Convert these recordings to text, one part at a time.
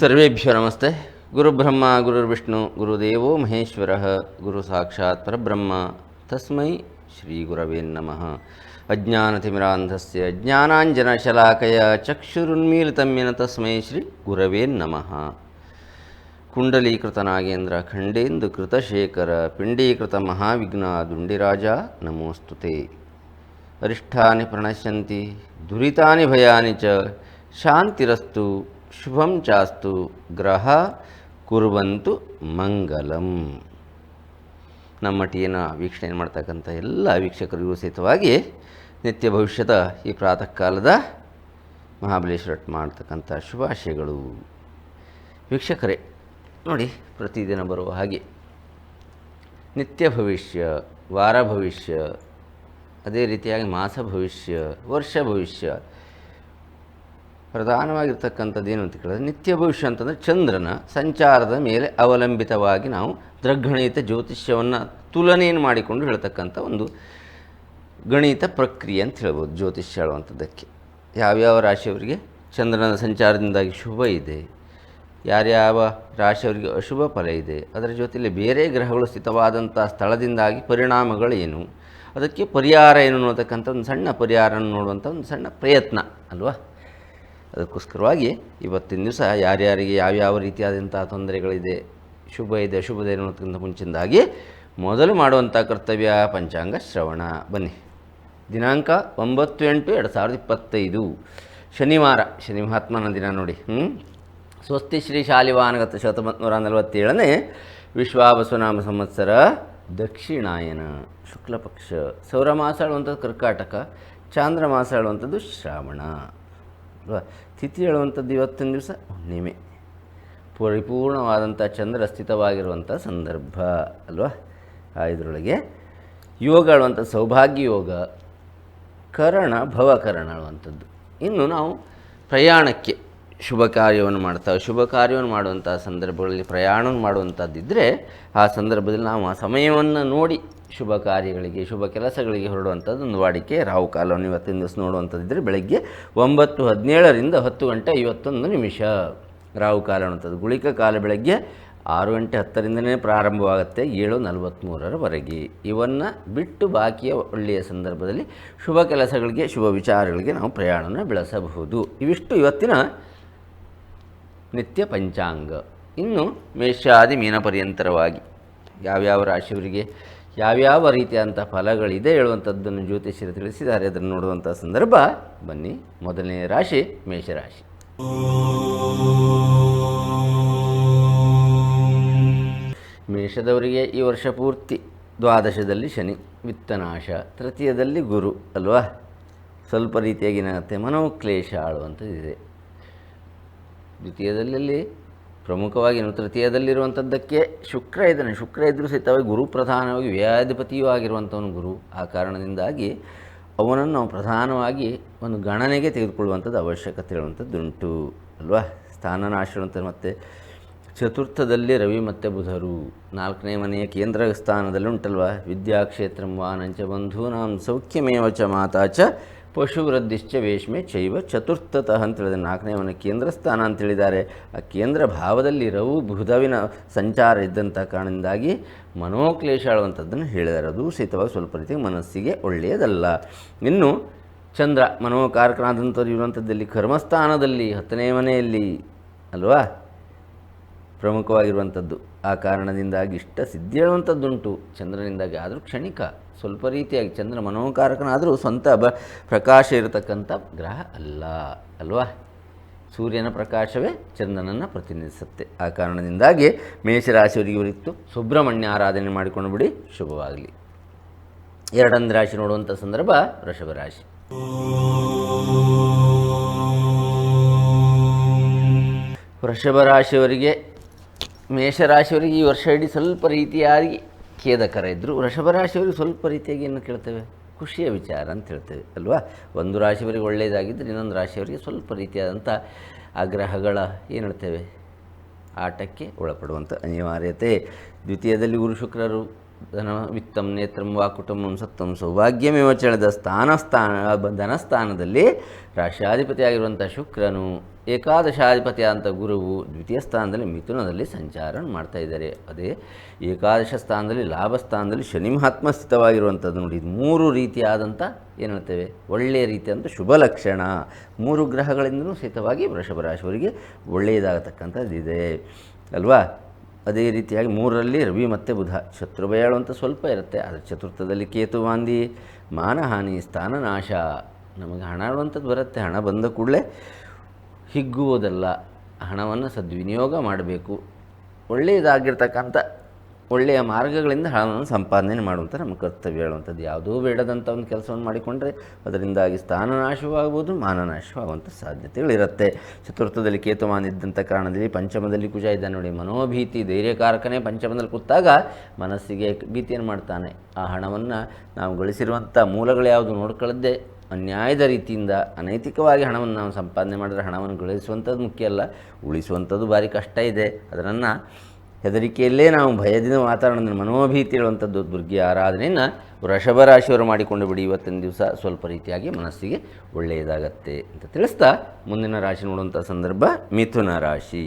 ಸರ್ವೇಭ್ಯೋ ನಮಸ್ತೆ. ಗುರುಬ್ರಹ್ಮ ಗುರುರ್ವಿಷ್ಣು ಗುರುದೇವೋ ಮಹೇಶ್ವರ, ಗುರು ಸಾಕ್ಷಾತ್ ಪರಬ್ರಹ್ಮ. ತಸ್ಮೈ ಶ್ರೀ ಗುರವೇ ನಮಃ. ಅಜ್ಞಾನತಿಮಿರಾಂಧಸ್ಯ ಜ್ಞಾನಾಂಜನಶಲಾಕಯ ಚಕ್ಷುರುನ್ಮೀಲಿತಮ್ಯನ ತಸ್ಮೈ ಶ್ರೀ ಗುರವೇ ನಮಃ. ಕುಂಡಲೀಕೃತ ನಾಗೇಂದ್ರ, ಖಂಡೇಂದು ಕೃತಶೇಖರ, ಪಿಂಡೀಕೃತ ಮಹಾವಿಘ್ನ ದುಂಡಿರಾಜ, ನಮೋಸ್ತುತೆ. ಅರಿಷ್ಠಾನಿ ಪ್ರಣಶ್ಯಂತಿ, ದುರಿತಾನಿ ಭಯಾನಿ ಚ, ಶಾಂತಿರಸ್ತು. ಶುಭಂ ಚಾಸ್ತು ಗ್ರಹ ಕುರುವಂತು ಮಂಗಲಂ. ನಮ್ಮ ಟೀನ ವೀಕ್ಷಣೆ ಮಾಡ್ತಕ್ಕಂಥ ಎಲ್ಲ ವೀಕ್ಷಕರಿಗೂ ಸಹಿತವಾಗಿ ನಿತ್ಯ ಭವಿಷ್ಯದ ಈ ಪ್ರಾತಃ ಕಾಲದ ಮಹಾಬಲೇಶ್ವರ ಮಾಡ್ತಕ್ಕಂಥ ಶುಭಾಶಯಗಳು. ವೀಕ್ಷಕರೇ, ನೋಡಿ ಪ್ರತಿದಿನ ಬರುವ ಹಾಗೆ ನಿತ್ಯ ಭವಿಷ್ಯ, ವಾರ ಭವಿಷ್ಯ, ಅದೇ ರೀತಿಯಾಗಿ ಮಾಸ ಭವಿಷ್ಯ, ವರ್ಷ ಭವಿಷ್ಯ ಪ್ರಧಾನವಾಗಿರ್ತಕ್ಕಂಥದ್ದು ಏನು ಅಂತ ಕೇಳಿದ್ರೆ, ನಿತ್ಯ ಭವಿಷ್ಯ ಅಂತಂದರೆ ಚಂದ್ರನ ಸಂಚಾರದ ಮೇಲೆ ಅವಲಂಬಿತವಾಗಿ ನಾವು ದೃಗ್ಗಣಿತ ಜ್ಯೋತಿಷ್ಯವನ್ನು ತುಲನೆಯನ್ನು ಮಾಡಿಕೊಂಡು ಹೇಳ್ತಕ್ಕಂಥ ಒಂದು ಗಣಿತ ಪ್ರಕ್ರಿಯೆ ಅಂತ ಹೇಳ್ಬೋದು ಜ್ಯೋತಿಷ್ಯ ಹೇಳುವಂಥದ್ದಕ್ಕೆ. ಯಾವ್ಯಾವ ರಾಶಿಯವರಿಗೆ? ಚಂದ್ರನ ಸಂಚಾರದಿಂದಾಗಿ ಶುಭ ಇದೆ. ಯಾರ್ಯಾವ ರಾಶಿಯವರಿಗೆ ಅಶುಭ ಫಲ ಇದೆ? ಅದರ ಜೊತೆಯಲ್ಲಿ ಬೇರೆ ಗ್ರಹಗಳು ಸ್ಥಿತವಾದಂಥ ಸ್ಥಳದಿಂದಾಗಿ ಪರಿಣಾಮಗಳೇನು ಅದಕ್ಕೆ ಪರಿಹಾರ ಏನು ಅನ್ನೋತಕ್ಕಂಥ ಒಂದು ಸಣ್ಣ ಪರಿಹಾರ ನೋಡುವಂಥ ಒಂದು ಸಣ್ಣ ಪ್ರಯತ್ನ, ಅಲ್ವಾ? ಅದಕ್ಕೋಸ್ಕರವಾಗಿ ಇವತ್ತಿನ ದಿವಸ ಯಾರ್ಯಾರಿಗೆ ಯಾವ್ಯಾವ ರೀತಿಯಾದಂಥ ತೊಂದರೆಗಳಿದೆ, ಶುಭ ಇದೆ ಅಶುಭ ಇದೆ ಅನ್ನೋದಕ್ಕಿಂತ ಮುಂಚಿನದಾಗಿ ಮೊದಲು ಮಾಡುವಂಥ ಕರ್ತವ್ಯ ಪಂಚಾಂಗ ಶ್ರವಣ. ಬನ್ನಿ. ದಿನಾಂಕ ಒಂಬತ್ತು ಎಂಟು ಎರಡು ಸಾವಿರದ ಇಪ್ಪತ್ತೈದು. ಶನಿವಾರ. ಶನಿ ಮಹಾತ್ಮನ ದಿನ ನೋಡಿ. ಹ್ಞೂ ಸ್ವಸ್ತಿ ಶ್ರೀ ಶಾಲಿವಾನಗತ ಶತಮತ್ನೂರ ನಲವತ್ತೇಳನೇ ವಿಶ್ವಾವಸುನಾಮ ಸಂವತ್ಸರ ದಕ್ಷಿಣಾಯನ ಶುಕ್ಲಪಕ್ಷ. ಸೌರ ಸೌರಮಾಸ ಹೇಳುವಂಥದ್ದು ಕರ್ಕಾಟಕ ಚಾಂದ್ರಮಾಸ ಹೇಳುವಂಥದ್ದು ಶ್ರಾವಣ. ಅಲ್ವಾ ತಿಥಿ ಹೇಳುವಂಥದ್ದು ಇವತ್ತಿನ ದಿವಸ ಹುಣ್ಣಿಮೆ. ಪರಿಪೂರ್ಣವಾದಂಥ ಚಂದ್ರ ಸ್ಥಿತವಾಗಿರುವಂಥ ಸಂದರ್ಭ, ಅಲ್ವಾ? ಇದರೊಳಗೆ ಯೋಗ ಹೇಳುವಂಥ ಸೌಭಾಗ್ಯ ಯೋಗ, ಕರಣ ಭವಕರಣ ಹೇಳುವಂಥದ್ದು. ಇನ್ನು ನಾವು ಪ್ರಯಾಣಕ್ಕೆ ಶುಭ ಕಾರ್ಯವನ್ನು ಮಾಡ್ತಾ, ಶುಭ ಕಾರ್ಯವನ್ನು ಮಾಡುವಂಥ ಸಂದರ್ಭಗಳಲ್ಲಿ ಪ್ರಯಾಣವನ್ನು ಮಾಡುವಂಥದ್ದಿದ್ದರೆ ಆ ಸಂದರ್ಭದಲ್ಲಿ ನಾವು ಆ ಸಮಯವನ್ನು ನೋಡಿ ಶುಭ ಕಾರ್ಯಗಳಿಗೆ, ಶುಭ ಕೆಲಸಗಳಿಗೆ ಹೊರಡುವಂಥದ್ದು ಒಂದು ವಾಡಿಕೆ. ರಾವು ಕಾಲವನ್ನು ಇವತ್ತಿನ ದಿವಸ ನೋಡುವಂಥದ್ದಿದ್ದರೆ ಬೆಳಗ್ಗೆ ಒಂಬತ್ತು ಹದಿನೇಳರಿಂದ ಹತ್ತು ಗಂಟೆ ಐವತ್ತೊಂದು ನಿಮಿಷ. ರಾವು ಕಾಲ ಅನ್ನುವಂಥದ್ದು. ಗುಳಿಕ ಕಾಲ ಬೆಳಗ್ಗೆ ಆರು ಗಂಟೆ ಹತ್ತರಿಂದನೇ ಪ್ರಾರಂಭವಾಗುತ್ತೆ, ಏಳು ನಲವತ್ತ್ಮೂರರವರೆಗೆ ಇವನ್ನು ಬಿಟ್ಟು ಬಾಕಿಯ ಒಳ್ಳೆಯ ಸಂದರ್ಭದಲ್ಲಿ ಶುಭ ಕೆಲಸಗಳಿಗೆ, ಶುಭ ವಿಚಾರಗಳಿಗೆ ನಾವು ಪ್ರಯಾಣವನ್ನು ಬೆಳೆಸಬಹುದು. ಇವಿಷ್ಟು ಇವತ್ತಿನ ನಿತ್ಯ ಪಂಚಾಂಗ. ಇನ್ನು ಮೇಷಾದಿ ಮೀನಪರ್ಯಂತರವಾಗಿ ಯಾವ್ಯಾವ ರಾಶಿಯವರಿಗೆ ಯಾವ್ಯಾವ ರೀತಿಯಾದಂಥ ಫಲಗಳಿದೆ ಹೇಳುವಂಥದ್ದನ್ನು ಜ್ಯೋತಿಷ್ಯರು ತಿಳಿಸಿದ್ದಾರೆ. ಅದನ್ನು ನೋಡುವಂಥ ಸಂದರ್ಭ ಬನ್ನಿ. ಮೊದಲನೇ ರಾಶಿ, ಮೇಷರಾಶಿ. ಮೇಷದವರಿಗೆ ಈ ವರ್ಷ ಪೂರ್ತಿ ದ್ವಾದಶದಲ್ಲಿ ಶನಿ, ವಿತ್ತನಾಶ, ತೃತೀಯದಲ್ಲಿ ಗುರು, ಅಲ್ವಾ? ಸ್ವಲ್ಪ ರೀತಿಯಾಗಿ ಏನಾಗುತ್ತೆ ಮನೋಕ್ಲೇಶ ಆಳುವಂಥದ್ದಿದೆ. ದ್ವಿತೀಯದಲ್ಲಿ ಪ್ರಮುಖವಾಗಿ ತೃತೀಯದಲ್ಲಿರುವಂಥದ್ದಕ್ಕೆ ಶುಕ್ರ ಇದ್ದಾನೆ. ಶುಕ್ರ ಇದ್ದರೂ ಸಹಿತವಾಗಿ ಗುರು ಪ್ರಧಾನವಾಗಿ ವ್ಯಾಧಿಪತಿಯೂ ಆಗಿರುವಂಥವನು ಗುರು. ಆ ಕಾರಣದಿಂದಾಗಿ ಅವನನ್ನು ನಾವು ಪ್ರಧಾನವಾಗಿ ಒಂದು ಗಣನೆಗೆ ತೆಗೆದುಕೊಳ್ಳುವಂಥದ್ದು ಅವಶ್ಯಕತೆ ಇರುವಂಥದ್ದುಂಟು, ಅಲ್ವಾ? ಸ್ಥಾನನಾಶ ಅಂತ ಮತ್ತು ಚತುರ್ಥದಲ್ಲಿ ರವಿ ಮತ್ತು ಬುಧರು. ನಾಲ್ಕನೇ ಮನೆಯ ಕೇಂದ್ರ ಸ್ಥಾನದಲ್ಲಿ ಉಂಟಲ್ವಾ? ವಿದ್ಯಾಕ್ಷೇತ್ರ ವಾನಂಚ ಬಂಧೂನಾಂ ಸೌಖ್ಯಮೇವ ಚ ಮಾತಾ ಚ ಪಶುವೃದ್ಧಿಶ್ಚ ವೇಷ್ಮೆ ಚೈವ ಚತುರ್ಥತಃ ಅಂತ ಹೇಳಿದ್ರೆ ನಾಲ್ಕನೇ ಕೇಂದ್ರ ಸ್ಥಾನ ಅಂತ ಹೇಳಿದ್ದಾರೆ. ಆ ಕೇಂದ್ರ ಭಾವದಲ್ಲಿ ರವು ಬುಧವಿನ ಸಂಚಾರ ಇದ್ದಂಥ ಕಾರಣದಿಂದಾಗಿ ಮನೋಕ್ಲೇಶ ಆಳುವಂಥದ್ದನ್ನು ಹೇಳಿದ್ದಾರೆ. ಅದು ಸಹಿತವಾಗಿ ಸ್ವಲ್ಪ ರೀತಿ ಮನಸ್ಸಿಗೆ ಒಳ್ಳೆಯದಲ್ಲ. ಇನ್ನು ಚಂದ್ರ ಮನೋಕಾರಕನಾದಂಥವ್ರು ಇರುವಂಥದ್ದಲ್ಲಿ ಕರ್ಮಸ್ಥಾನದಲ್ಲಿ ಹತ್ತನೇ ಮನೆಯಲ್ಲಿ ಅಲ್ವಾ? ಪ್ರಮುಖವಾಗಿರುವಂಥದ್ದು. ಆ ಕಾರಣದಿಂದಾಗಿ ಇಷ್ಟ ಸಿದ್ಧಿ ಹೇಳುವಂಥದ್ದುಂಟು. ಚಂದ್ರನಿಂದಾಗಿ ಆದರೂ ಕ್ಷಣಿಕ. ಸ್ವಲ್ಪ ರೀತಿಯಾಗಿ ಚಂದ್ರ ಮನೋಕಾರಕನಾದರೂ ಸ್ವಂತ ಬ ಪ್ರಕಾಶ ಇರತಕ್ಕಂಥ ಗ್ರಹ ಅಲ್ಲ, ಅಲ್ವಾ? ಸೂರ್ಯನ ಪ್ರಕಾಶವೇ ಚಂದ್ರನನ್ನು ಪ್ರತಿನಿಧಿಸುತ್ತೆ. ಆ ಕಾರಣದಿಂದಾಗಿ ಮೇಷರಾಶಿಯವರಿಗೆ ಇವರಿತ್ತು ಸುಬ್ರಹ್ಮಣ್ಯ ಆರಾಧನೆ ಮಾಡಿಕೊಂಡು ಬಿಡಿ, ಶುಭವಾಗಲಿ. ಎರಡನೇ ರಾಶಿ ನೋಡುವಂಥ ಸಂದರ್ಭ ವೃಷಭ ರಾಶಿ. ವೃಷಭ ರಾಶಿಯವರಿಗೆ, ಮೇಷರಾಶಿಯವರಿಗೆ ಈ ವರ್ಷ ಇಡೀ ಸ್ವಲ್ಪ ರೀತಿಯಾಗಿ ಖೇದಕರ ಇದ್ದರು ವೃಷಭ ರಾಶಿಯವರಿಗೆ ಸ್ವಲ್ಪ ರೀತಿಯಾಗಿ ಏನು ಕೇಳ್ತೇವೆ? ಖುಷಿಯ ವಿಚಾರ ಅಂತ ಹೇಳ್ತೇವೆ, ಅಲ್ವಾ? ಒಂದು ರಾಶಿಯವರಿಗೆ ಒಳ್ಳೆಯದಾಗಿದ್ದರೆ ಇನ್ನೊಂದು ರಾಶಿಯವರಿಗೆ ಸ್ವಲ್ಪ ರೀತಿಯಾದಂಥ ಆಗ್ರಹಗಳ ಗ್ರಹಗಳ ಏನು ಹೇಳ್ತೇವೆ? ಆಟಕ್ಕೆ ಒಳಪಡುವಂಥ ಅನಿವಾರ್ಯತೆ. ದ್ವಿತೀಯದಲ್ಲಿ ಗುರು ಶುಕ್ರರು, ಧನ, ವಿತ್ತಂ, ನೇತ್ರಂ ವಾ ಕುಟುಂಬಂ ಸತ್ತಂ, ಸೌಭಾಗ್ಯಮೇವ ಚಳದ ಸ್ಥಾನ ಸ್ಥಾನ ಧನಸ್ಥಾನದಲ್ಲಿ ರಾಶಾಧಿಪತಿಯಾಗಿರುವಂಥ ಶುಕ್ರನು ಏಕಾದಶಾಧಿಪತಿ ಅಂತ ಗುರುವು ದ್ವಿತೀಯ ಸ್ಥಾನದಲ್ಲಿ ಮಿಥುನದಲ್ಲಿ ಸಂಚಾರ ಮಾಡ್ತಾ ಇದ್ದಾರೆ. ಅದೇ ಏಕಾದಶ ಸ್ಥಾನದಲ್ಲಿ ಲಾಭ ಸ್ಥಾನದಲ್ಲಿ ಶನಿ ಮಹಾತ್ಮ ಸ್ಥಿತವಾಗಿರುವಂಥದ್ದು ನೋಡಿ ಮೂರು ರೀತಿಯಾದಂಥ ಏನು ಹೇಳ್ತೇವೆ? ಒಳ್ಳೆಯ ರೀತಿಯಾದಂಥ ಶುಭ ಲಕ್ಷಣ. ಮೂರು ಗ್ರಹಗಳಿಂದಲೂ ಸಹಿತವಾಗಿ ವೃಷಭ ರಾಶಿಯವರಿಗೆ ಒಳ್ಳೆಯದಾಗತಕ್ಕಂಥದ್ದಿದೆ ಅಲ್ವಾ? ಅದೇ ರೀತಿಯಾಗಿ ಮೂರರಲ್ಲಿ ರವಿ ಮತ್ತು ಬುಧ. ಅಂತ ಸ್ವಲ್ಪ ಇರುತ್ತೆ. ಆದರೆ ಚತುರ್ಥದಲ್ಲಿ ಕೇತು ಮಾಂದಿ ಮಾನಹಾನಿ, ಸ್ಥಾನನಾಶ. ನಮಗೆ ಹಣ ಆಡುವಂಥದ್ದು ಬರುತ್ತೆ. ಹಣ ಬಂದ ಕೂಡಲೇ ಹಿಗ್ಗುವುದಲ್ಲ, ಹಣವನ್ನು ಸದ್ವಿನಿಯೋಗ ಮಾಡಬೇಕು. ಒಳ್ಳೆಯದಾಗಿರ್ತಕ್ಕಂಥ, ಒಳ್ಳೆಯ ಮಾರ್ಗಗಳಿಂದ ಹಣವನ್ನು ಸಂಪಾದನೆ ಮಾಡುವಂಥ ನಮ್ಮ ಕರ್ತವ್ಯ ಹೇಳುವಂಥದ್ದು. ಯಾವುದೂ ಬೇಡದಂಥ ಒಂದು ಕೆಲಸವನ್ನು ಮಾಡಿಕೊಂಡ್ರೆ ಅದರಿಂದಾಗಿ ಸ್ಥಾನನಾಶವಾಗ್ಬೋದು ಮಾನನಾಶವಾಗುವಂಥ ಸಾಧ್ಯತೆಗಳಿರುತ್ತೆ. ಚತುರ್ಥದಲ್ಲಿ ಕೇತುಮಾನ ಇದ್ದಂಥ ಕಾರಣದಲ್ಲಿ ಪಂಚಮದಲ್ಲಿ ಕುಜ ಇದ್ದಾನೆ ನೋಡಿ, ಮನೋಭೀತಿ, ಧೈರ್ಯಕಾರಕನೇ ಪಂಚಮದಲ್ಲಿ ಕೂತಾಗ ಮನಸ್ಸಿಗೆ ಭೀತಿಯನ್ನು ಮಾಡ್ತಾನೆ. ಆ ಹಣವನ್ನು ನಾವು ಗಳಿಸಿರುವಂಥ ಮೂಲಗಳು ಯಾವುದು ನೋಡ್ಕೊಳ್ಳದೆ ಅನ್ಯಾಯದ ರೀತಿಯಿಂದ ಅನೈತಿಕವಾಗಿ ಹಣವನ್ನು ನಾವು ಸಂಪಾದನೆ ಮಾಡಿದ್ರೆ ಹಣವನ್ನು ಗಳಿಸುವಂಥದ್ದು ಮುಖ್ಯ ಅಲ್ಲ, ಉಳಿಸುವಂಥದ್ದು ಭಾರಿ ಕಷ್ಟ ಇದೆ. ಅದನ್ನು ಹೆದರಿಕೆಯಲ್ಲೇ ನಾವು ಭಯದಿಂದ ವಾತಾವರಣದ ಮನೋಭೀತಿ ಹೇಳುವಂಥದ್ದು ದುರ್ಗಿ ಆರಾಧನೆಯನ್ನು ವೃಷಭ ರಾಶಿಯವರು ಮಾಡಿಕೊಂಡು ಬಿಡಿ. ಇವತ್ತಿನ ದಿವಸ ಸ್ವಲ್ಪ ರೀತಿಯಾಗಿ ಮನಸ್ಸಿಗೆ ಒಳ್ಳೆಯದಾಗತ್ತೆ ಅಂತ ತಿಳಿಸ್ತಾ ಮುಂದಿನ ರಾಶಿ ನೋಡುವಂಥ ಸಂದರ್ಭ ಮಿಥುನ ರಾಶಿ.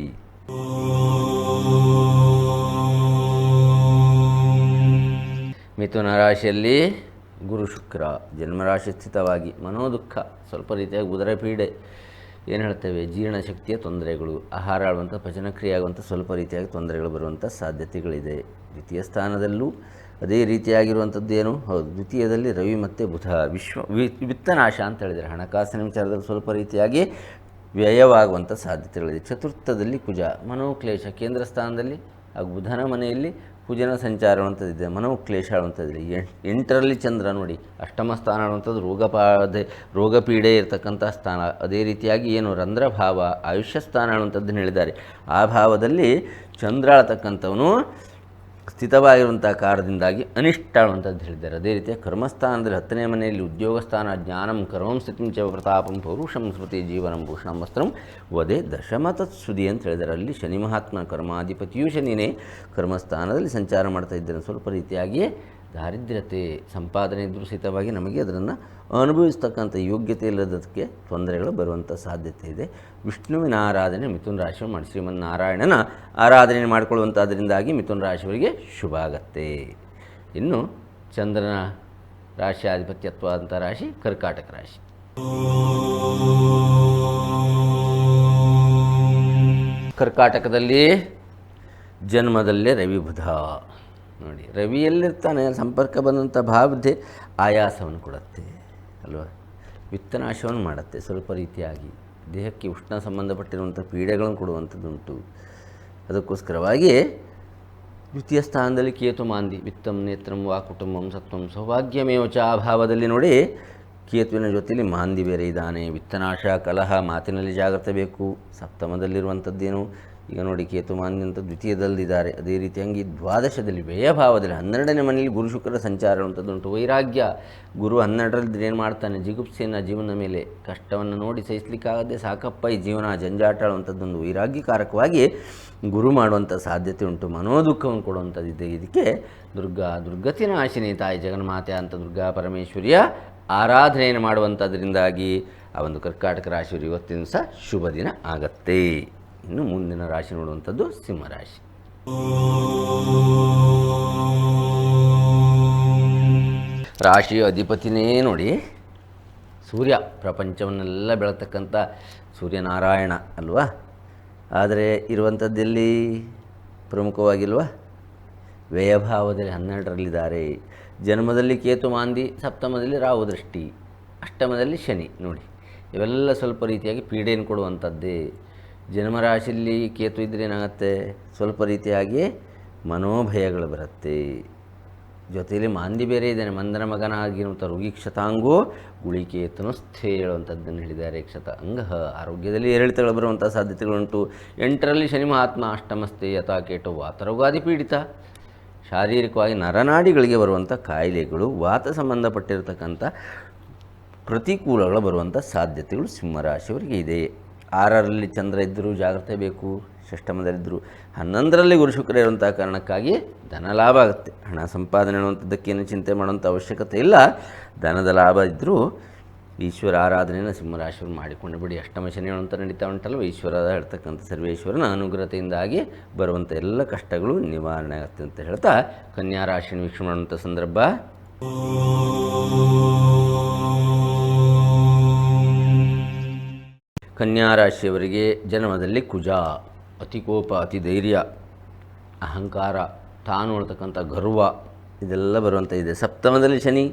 ಮಿಥುನ ರಾಶಿಯಲ್ಲಿ ಗುರು ಶುಕ್ರ, ಜನ್ಮರಾಶಿ ಸ್ಥಿತವಾಗಿ ಮನೋದುಃಖ, ಸ್ವಲ್ಪ ರೀತಿಯಾಗಿ ಉದರ ಪೀಡೆ ಏನು ಹೇಳ್ತೇವೆ? ಜೀರ್ಣಶಕ್ತಿಯ ತೊಂದರೆಗಳು, ಆಹಾರ ಆಳುವಂಥ ಪಚನಕ್ರಿಯೆ ಆಗುವಂಥ, ಸ್ವಲ್ಪ ರೀತಿಯಾಗಿ ತೊಂದರೆಗಳು ಬರುವಂಥ ಸಾಧ್ಯತೆಗಳಿದೆ. ದ್ವಿತೀಯ ಸ್ಥಾನದಲ್ಲೂ ಅದೇ ರೀತಿಯಾಗಿರುವಂಥದ್ದು ಏನು? ಹೌದು, ದ್ವಿತೀಯದಲ್ಲಿ ರವಿ ಮತ್ತು ಬುಧ. ವಿಶ್ವ ವಿತ್ತನಾಶ ಅಂತ ಹೇಳಿದರೆ ಹಣಕಾಸಿನ ವಿಚಾರದಲ್ಲಿ ಸ್ವಲ್ಪ ರೀತಿಯಾಗಿ ವ್ಯಯವಾಗುವಂಥ ಸಾಧ್ಯತೆಗಳಿದೆ. ಚತುರ್ಥದಲ್ಲಿ ಕುಜ, ಮನೋಕ್ಲೇಶ, ಕೇಂದ್ರ ಸ್ಥಾನದಲ್ಲಿ ಹಾಗೂ ಬುಧನ ಮನೆಯಲ್ಲಿ ಕುಜನ ಸಂಚಾರ ಅನ್ನುವಂಥದ್ದಿದೆ, ಮನೋಕ್ಲೇಶ ಅನ್ನುವಂಥದ್ದಿದೆ. ಎಂ- ಎಂಟರಲ್ಲಿ ಚಂದ್ರ ನೋಡಿ, ಅಷ್ಟಮ ಸ್ಥಾನ ಅನ್ನುವಂಥದ್ದು ರೋಗಪಾದೆ, ರೋಗಪೀಡೆ ಇರತಕ್ಕಂಥ ಸ್ಥಾನ. ಅದೇ ರೀತಿಯಾಗಿ ಏನು ರಂಧ್ರ ಭಾವ ಆಯುಷ್ಯ ಸ್ಥಾನ ಅನ್ನುವಂಥದ್ದನ್ನು ಹೇಳಿದ್ದಾರೆ. ಆ ಭಾವದಲ್ಲಿ ಚಂದ್ರ ಆಳ್ತಕ್ಕಂಥವನು ಸ್ಥಿತವಾಗಿರುವಂಥ ಕಾರಣದಿಂದಾಗಿ ಅನಿಷ್ಟ ಅನ್ನುವಂಥದ್ದು ಹೇಳಿದ್ದಾರೆ. ಅದೇ ರೀತಿಯ ಕರ್ಮಸ್ಥಾನದಲ್ಲಿ ಹತ್ತನೇ ಮನೆಯಲ್ಲಿ ಉದ್ಯೋಗ ಸ್ಥಾನ ಜ್ಞಾನಂ ಕರ್ಮಂ ಚ ಪ್ರತಾಪಂ ಪೌರುಷಂ ಸ್ಮೃತಿ ಜೀವನಂ ಭೂಷಣಂ ವಸ್ತ್ರಂ ವದೇ ದಶಮತತ್ಸುದಿ ಅಂತ ಹೇಳಿದ್ದಾರೆ. ಅಲ್ಲಿ ಶನಿ ಮಹಾತ್ಮ ಕರ್ಮಾಧಿಪತಿಯು ಶನಿನೇ ಕರ್ಮಸ್ಥಾನದಲ್ಲಿ ಸಂಚಾರ ಮಾಡ್ತಾ ಇದ್ದಾನೆ. ಸ್ವಲ್ಪ ರೀತಿಯಾಗಿ ದಾರಿದ್ರ್ಯತೆ ಸಂಪಾದನೆ ಇದ್ರೂ ಸಹಿತವಾಗಿ ನಮಗೆ ಅದನ್ನು ಅನುಭವಿಸ್ತಕ್ಕಂಥ ಯೋಗ್ಯತೆ ಇಲ್ಲದಕ್ಕೆ ತೊಂದರೆಗಳು ಬರುವಂಥ ಸಾಧ್ಯತೆ ಇದೆ. ವಿಷ್ಣುವಿನ ಆರಾಧನೆ ಮಿಥುನ್ ರಾಶಿ ಮಾಡಿ, ಶ್ರೀಮನ್ನಾರಾಯಣನ ಆರಾಧನೆ ಮಾಡಿಕೊಳ್ಳುವಂಥದ್ರಿಂದಾಗಿ ಮಿಥುನ ರಾಶಿಯವರಿಗೆ ಶುಭ ಆಗತ್ತೆ. ಇನ್ನು ಚಂದ್ರನ ರಾಶಿ ಆಧಿಪತ್ಯತ್ವಾದಂಥ ರಾಶಿ ಕರ್ಕಾಟಕ ರಾಶಿ. ಕರ್ಕಾಟಕದಲ್ಲಿ ಜನ್ಮದಲ್ಲೇ ರವಿ ಬುಧ ನೋಡಿ. ರವಿಯಲ್ಲಿರ್ತಾನೆ, ಸಂಪರ್ಕ ಬಂದಂಥ ಭಾವದೆ ಆಯಾಸವನ್ನು ಕೊಡುತ್ತೆ, ಅಲ್ವಾ? ವಿತ್ತನಾಶವನ್ನು ಮಾಡುತ್ತೆ ಸ್ವಲ್ಪ ರೀತಿಯಾಗಿ. ದೇಹಕ್ಕೆ ಉಷ್ಣ ಸಂಬಂಧಪಟ್ಟಿರುವಂಥ ಪೀಡೆಗಳನ್ನು ಕೊಡುವಂಥದ್ದುಂಟು. ಅದಕ್ಕೋಸ್ಕರವಾಗಿ ದ್ವಿತೀಯ ಸ್ಥಾನದಲ್ಲಿ ಕೇತು ಮಾಂದಿ, ವಿತ್ತಂ, ನೇತ್ರಂ, ವಾ ಕುಟುಂಬಂ, ಸತ್ವಂ, ಸೌಭಾಗ್ಯಮೇವ ಆ ಭಾವದಲ್ಲಿ ನೋಡಿ, ಕೇತುವಿನ ಜೊತೆಯಲ್ಲಿ ಮಾಂದಿ ಬೇರೆ ಇದ್ದಾನೆ. ವಿತ್ತನಾಶ, ಕಲಹ, ಮಾತಿನಲ್ಲಿ ಜಾಗ್ರತೆ ಬೇಕು. ಸಪ್ತಮದಲ್ಲಿರುವಂಥದ್ದೇನು? ಈಗ ನೋಡಿ ಕೇತು ಮಾನ್ಯಂತ ಅಂತ ದ್ವಿತೀಯದಲ್ಲಿದ್ದಾರೆ. ಅದೇ ರೀತಿ ಹಂಗೆ ದ್ವಾದಶದಲ್ಲಿ ವ್ಯಯಭಾವದಲ್ಲಿ ಹನ್ನೆರಡನೇ ಮನೆಯಲ್ಲಿ ಗುರು ಶುಕ್ರ ಸಂಚಾರ ಉಂಟು ವೈರಾಗ್ಯ ಗುರು ಹನ್ನೆರಡರಲ್ಲಿ ಏನು ಮಾಡ್ತಾನೆ? ಜಿಗುಪ್ಸೆಯನ್ನು ಜೀವನದ ಮೇಲೆ ಕಷ್ಟವನ್ನು ನೋಡಿ ಸಹಿಸಲಿಕ್ಕಾಗದೆ ಸಾಕಪ್ಪ ಈ ಜೀವನ ಜಂಜಾಟ ಅಂಥದ್ದೊಂದು ವೈರಾಗ್ಯಕಾರಕವಾಗಿ ಗುರು ಮಾಡುವಂಥ ಸಾಧ್ಯತೆ ಉಂಟು. ಮನೋದುಃಖವನ್ನು ಕೊಡುವಂಥದ್ದಿದೆ. ಇದಕ್ಕೆ ದುರ್ಗಾ, ದುರ್ಗತಿನ ಆಶಿನಿ ತಾಯಿ ಜಗನ್ಮಾತೆ ಅಂತ ದುರ್ಗಾ ಪರಮೇಶ್ವರಿಯ ಆರಾಧನೆಯನ್ನು ಮಾಡುವಂಥದ್ರಿಂದಾಗಿ ಆ ಒಂದು ಕರ್ಕಾಟಕ ರಾಶಿಯವರು ಇವತ್ತಿನ ಸಹ ಶುಭ ದಿನ ಆಗತ್ತೆ. ಇನ್ನು ಮುಂದಿನ ರಾಶಿ ನೋಡುವಂಥದ್ದು ಸಿಂಹರಾಶಿ ರಾಶಿಯ ಅಧಿಪತಿನೇ ನೋಡಿ, ಸೂರ್ಯ ಪ್ರಪಂಚವನ್ನೆಲ್ಲ ಬೆಳತಕ್ಕಂಥ ಸೂರ್ಯನಾರಾಯಣ ಅಲ್ವಾ? ಆದರೆ ಇರುವಂಥದ್ದೆಲ್ಲಿ ಪ್ರಮುಖವಾಗಿಲ್ವಾ? ವ್ಯಯಭಾವದಲ್ಲಿ ಹನ್ನೆರಡರಲ್ಲಿದ್ದಾರೆ. ಜನ್ಮದಲ್ಲಿ ಕೇತು ಮಾಂದಿ, ಸಪ್ತಮದಲ್ಲಿ ರಾಹು ದೃಷ್ಟಿ, ಅಷ್ಟಮದಲ್ಲಿ ಶನಿ ನೋಡಿ. ಇವೆಲ್ಲ ಸ್ವಲ್ಪ ರೀತಿಯಾಗಿ ಪೀಡೆಯನ್ನು ಕೊಡುವಂಥದ್ದೇ. ಜನ್ಮರಾಶಿಯಲ್ಲಿ ಕೇತು ಇದ್ದರೆ ಏನಾಗುತ್ತೆ? ಸ್ವಲ್ಪ ರೀತಿಯಾಗಿ ಮನೋಭಯಗಳು ಬರುತ್ತೆ. ಜೊತೆಯಲ್ಲಿ ಮಾಂದಿ ಬೇರೆ ಇದ್ದಾನೆ ಮಂದನ ಮಗನಾಗಿರುವಂಥ ರೋಗಿ ಕ್ಷತಾಂಗೋ ಗುಳಿಕೇತನು ಸ್ಥೇ ಹೇಳುವಂಥದ್ದನ್ನು ಹೇಳಿದ್ದಾರೆ ಕ್ಷತ ಅಂಗಹ ಆರೋಗ್ಯದಲ್ಲಿ ಏರಿಳಿತಗಳು ಬರುವಂಥ ಸಾಧ್ಯತೆಗಳುಂಟು. ಎಂಟರಲ್ಲಿ ಶನಿ ಮಹಾತ್ಮ ಅಷ್ಟಮಸ್ಥೆ ಯಥಾ ಕೇಟು ವಾತರೋಗಾದಿ ಪೀಡಿತ. ಶಾರೀರಿಕವಾಗಿ ನರನಾಡಿಗಳಿಗೆ ಬರುವಂಥ ಕಾಯಿಲೆಗಳು, ವಾತ ಸಂಬಂಧಪಟ್ಟಿರತಕ್ಕಂಥ ಪ್ರತಿಕೂಲಗಳು ಬರುವಂಥ ಸಾಧ್ಯತೆಗಳು ಸಿಂಹರಾಶಿಯವರಿಗೆ ಇದೆ. ಆರರಲ್ಲಿ ಚಂದ್ರ ಇದ್ದರೂ ಜಾಗ್ರತೆ ಬೇಕು ಷಷ್ಟಮದಲ್ಲಿದ್ದರು ಹನ್ನೊಂದರಲ್ಲಿ ಗುರು ಶುಕ್ರ ಇರುವಂಥ ಕಾರಣಕ್ಕಾಗಿ ಧನ ಲಾಭ ಆಗುತ್ತೆ. ಹಣ ಸಂಪಾದನೆ ಅನ್ನುವಂಥದ್ದಕ್ಕೇನು ಚಿಂತೆ ಮಾಡುವಂಥ ಅವಶ್ಯಕತೆ ಇಲ್ಲ. ಧನದ ಲಾಭ ಇದ್ದರೂ ಈಶ್ವರ ಆರಾಧನೆಯನ್ನು ಸಿಂಹರಾಶಿಯವರು ಮಾಡಿಕೊಂಡು ಬಿಡಿ. ಅಷ್ಟಮ ಶನಿಗಳು ಅಂತ ನಡೀತಾ ಉಂಟಲ್ಲ ಈಶ್ವರ ಹೇಳ್ತಕ್ಕಂಥ ಸರ್ವೇಶ್ವರನ ಅನುಗ್ರಹತೆಯಿಂದಾಗಿ ಬರುವಂಥ ಎಲ್ಲ ಕಷ್ಟಗಳು ನಿವಾರಣೆ ಆಗುತ್ತೆ ಅಂತ ಹೇಳ್ತಾ ಕನ್ಯಾ ರಾಶಿಯನ್ನು ವೀಕ್ಷಣೆ ಮಾಡುವಂಥ ಸಂದರ್ಭ. ಕನ್ಯಾ ರಾಶಿಯವರಿಗೆ ಜನ್ಮದಲ್ಲಿ ಕುಜ ಅತಿ ಕೋಪ ಅತಿ ಧೈರ್ಯ, ಅಹಂಕಾರ, ತಾನು ಹೇಳ್ತಕ್ಕಂಥ ಗರ್ವ, ಇದೆಲ್ಲ ಬರುವಂಥ ಇದೆ. ಸಪ್ತಮದಲ್ಲಿ ಶನಿ.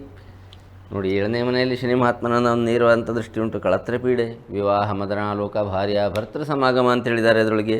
ನೋಡಿ, ಏಳನೇ ಮನೆಯಲ್ಲಿ ಶನಿ ಮಹಾತ್ಮನ ನೇರವಾದಂಥ ದೃಷ್ಟಿ ಉಂಟು. ಕಳತ್ರ ಪೀಡೆ ವಿವಾಹ, ಮದನಾಲೋಕ, ಭಾರ್ಯ, ಭರ್ತೃ ಸಮಾಗಮ ಅಂತ ಹೇಳಿದ್ದಾರೆ ಅದರೊಳಗೆ.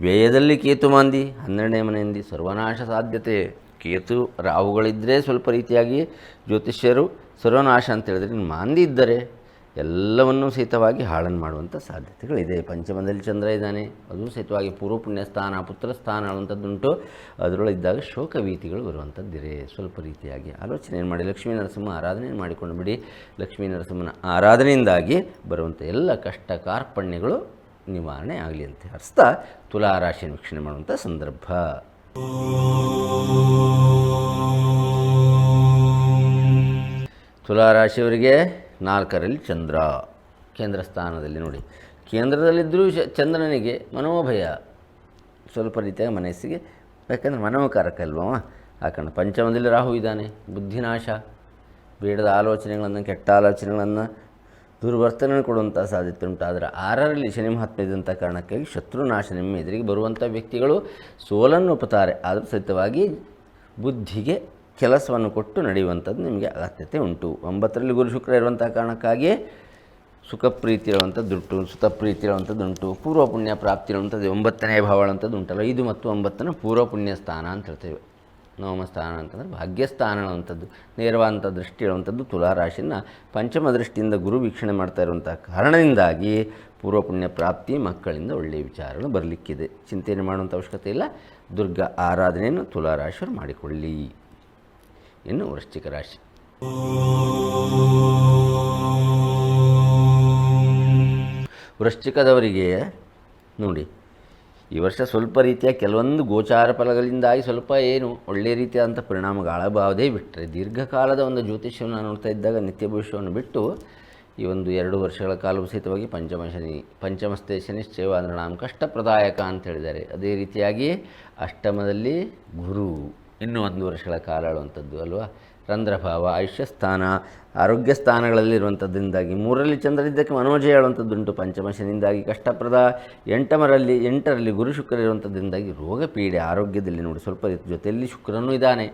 ವ್ಯಯದಲ್ಲಿ ಕೇತು ಮಾಂದಿ, ಹನ್ನೆರಡನೇ ಮನೆಯಲ್ಲಿ ಸರ್ವನಾಶ ಸಾಧ್ಯತೆ. ಕೇತು ರಾವುಗಳಿದ್ದರೆ ಸ್ವಲ್ಪ ರೀತಿಯಾಗಿ ಜ್ಯೋತಿಷ್ಯರು ಸರ್ವನಾಶ ಅಂತ ಹೇಳಿದ್ರೆ ಮಾಂದಿ ಇದ್ದರೆ ಎಲ್ಲವನ್ನೂ ಸಹಿತವಾಗಿ ಹಾಳನ್ನು ಮಾಡುವಂಥ ಸಾಧ್ಯತೆಗಳಿದೆ. ಪಂಚಮದಲ್ಲಿ ಚಂದ್ರ ಇದ್ದಾನೆ, ಅದು ಸಹಿತವಾಗಿ ಪೂರ್ವ ಪುಣ್ಯ ಸ್ಥಾನ ಪುತ್ರ ಸ್ಥಾನ ಅನ್ನುವಂಥದ್ದುಂಟು. ಅದರೊಳಗಿದ್ದಾಗ ಶೋಕ ಭೀತಿಗಳು ಬರುವಂಥದ್ದಿದೆ. ಸ್ವಲ್ಪ ರೀತಿಯಾಗಿ ಆಲೋಚನೆ ಏನು ಮಾಡಿ, ಲಕ್ಷ್ಮೀ ನರಸಿಂಹ ಆರಾಧನೆ ಮಾಡಿಕೊಂಡು ಬಿಡಿ. ಲಕ್ಷ್ಮೀ ನರಸಿಂಹನ ಆರಾಧನೆಯಿಂದಾಗಿ ಬರುವಂಥ ಎಲ್ಲ ಕಷ್ಟ ಕಾರ್ಪಣ್ಯಗಳು ನಿವಾರಣೆ ಆಗಲಿ ಅಂತ ಹರಿಸ್ತಾ ತುಲಾರಾಶಿಯನ್ನು ವೀಕ್ಷಣೆ ಮಾಡುವಂಥ ಸಂದರ್ಭ. ತುಲಾರಾಶಿಯವರಿಗೆ ನಾಲ್ಕರಲ್ಲಿ ಚಂದ್ರ. ಕೇಂದ್ರ ಸ್ಥಾನದಲ್ಲಿ ನೋಡಿ. ಕೇಂದ್ರದಲ್ಲಿದ್ದರೂ ಚಂದ್ರನಿಗೆ ಮನೋಭಯ. ಸ್ವಲ್ಪ ರೀತಿಯಾಗಿ ಮನಸ್ಸಿಗೆ, ಯಾಕಂದರೆ ಮನೋಕಾರಕ ಅಲ್ವಾ ಆ ಕಾರಣ ಪಂಚಮದಲ್ಲಿ ರಾಹು ಇದ್ದಾನೆ, ಬುದ್ಧಿನಾಶ. ಬೇಡದ ಆಲೋಚನೆಗಳನ್ನು, ಕೆಟ್ಟ ಆಲೋಚನೆಗಳನ್ನು ದುರ್ವರ್ತನೆ ಕೊಡುವಂಥ ಸಾಧ್ಯತೆ ಉಂಟು. ಆದರೆ ಆರರಲ್ಲಿ ಶನಿ ಮಹಾತ್ಮ ಇದ್ದಂಥ ಕಾರಣಕ್ಕಾಗಿ ಶತ್ರುನಾಶ ನಿಮ್ಮ ಎದುರಿಗೆ ಬರುವಂಥ ವ್ಯಕ್ತಿಗಳು ಸೋಲನ್ನು ಒಪ್ಪುತ್ತಾರೆ. ಆದರೂ ಸಹಿತವಾಗಿ ಬುದ್ಧಿಗೆ ಕೆಲಸವನ್ನು ಕೊಟ್ಟು ನಡೆಯುವಂಥದ್ದು ನಿಮಗೆ ಅಗತ್ಯತೆ ಉಂಟು. ಒಂಬತ್ತರಲ್ಲಿ ಗುರು ಶುಕ್ರ ಇರುವಂಥ ಕಾರಣಕ್ಕಾಗಿಯೇ ಸುಖ ಪ್ರೀತಿ ಇರುವಂಥದ್ದು ಉಂಟು, ಸುತ ಪ್ರೀತಿ ಇರುವಂಥದ್ದು ಉಂಟು, ಪೂರ್ವ ಪುಣ್ಯ ಪ್ರಾಪ್ತಿ ಇರುವಂಥದ್ದು ಒಂಬತ್ತನೇ ಭಾವ ಅಂಥದ್ದು ಉಂಟಲ್ಲ, ಇದು ಮತ್ತು ಒಂಬತ್ತನ ಪೂರ್ವ ಪುಣ್ಯ ಸ್ಥಾನ ಅಂತ ಹೇಳ್ತೇವೆ. ನವಮ ಸ್ಥಾನ ಅಂತಂದರೆ ಭಾಗ್ಯಸ್ಥಾನ ಅನ್ನುವಂಥದ್ದು ನೇರವಾದಂಥ ದೃಷ್ಟಿ ಇರುವಂಥದ್ದು ತುಲಾರಾಶಿನ ಪಂಚಮ ದೃಷ್ಟಿಯಿಂದ ಗುರು ವೀಕ್ಷಣೆ ಮಾಡ್ತಾ ಇರುವಂಥ ಕಾರಣದಿಂದಾಗಿ ಪೂರ್ವ ಪುಣ್ಯ ಪ್ರಾಪ್ತಿ ಮಕ್ಕಳಿಂದ ಒಳ್ಳೆಯ ವಿಚಾರಗಳು ಬರಲಿಕ್ಕಿದೆ. ಚಿಂತನೆ ಮಾಡುವಂಥ ಅವಶ್ಯಕತೆ ಇಲ್ಲ. ದುರ್ಗಾ ಆರಾಧನೆಯನ್ನು ತುಲಾರಾಶಿಯವರು ಮಾಡಿಕೊಳ್ಳಿ. ಇನ್ನು ವೃಶ್ಚಿಕ ರಾಶಿ. ವೃಶ್ಚಿಕದವರಿಗೆ ನೋಡಿ, ಈ ವರ್ಷ ಸ್ವಲ್ಪ ರೀತಿಯ ಕೆಲವೊಂದು ಗೋಚಾರ ಫಲಗಳಿಂದಾಗಿ ಸ್ವಲ್ಪ ಏನು ಒಳ್ಳೆಯ ರೀತಿಯಾದಂಥ ಪರಿಣಾಮಗಳಾಗಬಾವುದೇ ಬಿಟ್ಟರೆ ದೀರ್ಘಕಾಲದ ಒಂದು ಜ್ಯೋತಿಷ್ಯವನ್ನು ನೋಡ್ತಾ ಇದ್ದಾಗ ನಿತ್ಯ ಭವಿಷ್ಯವನ್ನು ಬಿಟ್ಟು ಈ ಒಂದು ಎರಡು ವರ್ಷಗಳ ಕಾಲವು ಸಹಿತವಾಗಿ ಪಂಚಮ ಶನಿ ಪಂಚಮಸ್ತೆ ಶನಿಶ್ಚಯ ಅಂದರೆ ನಾಮ ಕಷ್ಟಪ್ರದಾಯಕ ಅಂತ ಹೇಳಿದ್ದಾರೆ. ಅದೇ ರೀತಿಯಾಗಿ ಅಷ್ಟಮದಲ್ಲಿ ಗುರು. ಇನ್ನೂ ಒಂದು ವರ್ಷಗಳ ಕಾಲ ಆಳುವಂಥದ್ದು, ಅಲ್ವಾ? ರಂಧ್ರಭಾವ ಆಯುಷ್ಯ ಸ್ಥಾನ ಆರೋಗ್ಯ ಸ್ಥಾನಗಳಲ್ಲಿರುವಂಥದ್ದರಿಂದಾಗಿ ಮೂರರಲ್ಲಿ ಚಂದ್ರ ಇದ್ದಕ್ಕೆ ಮನೋಜಯ ಹೇಳುವಂಥದ್ದುಂಟು ಪಂಚಮಶನಿಂದಾಗಿ ಕಷ್ಟಪ್ರದ ಎಂಟಮರಲ್ಲಿ, ಎಂಟರಲ್ಲಿ ಗುರು ಶುಕ್ರ ಇರುವಂಥದ್ದರಿಂದಾಗಿ ರೋಗ ಪೀಡೆ ಆರೋಗ್ಯದಲ್ಲಿ ನೋಡಿ, ಸ್ವಲ್ಪ ಜೊತೆಯಲ್ಲಿ ಶುಕ್ರನೂ ಇದ್ದಾನೆ.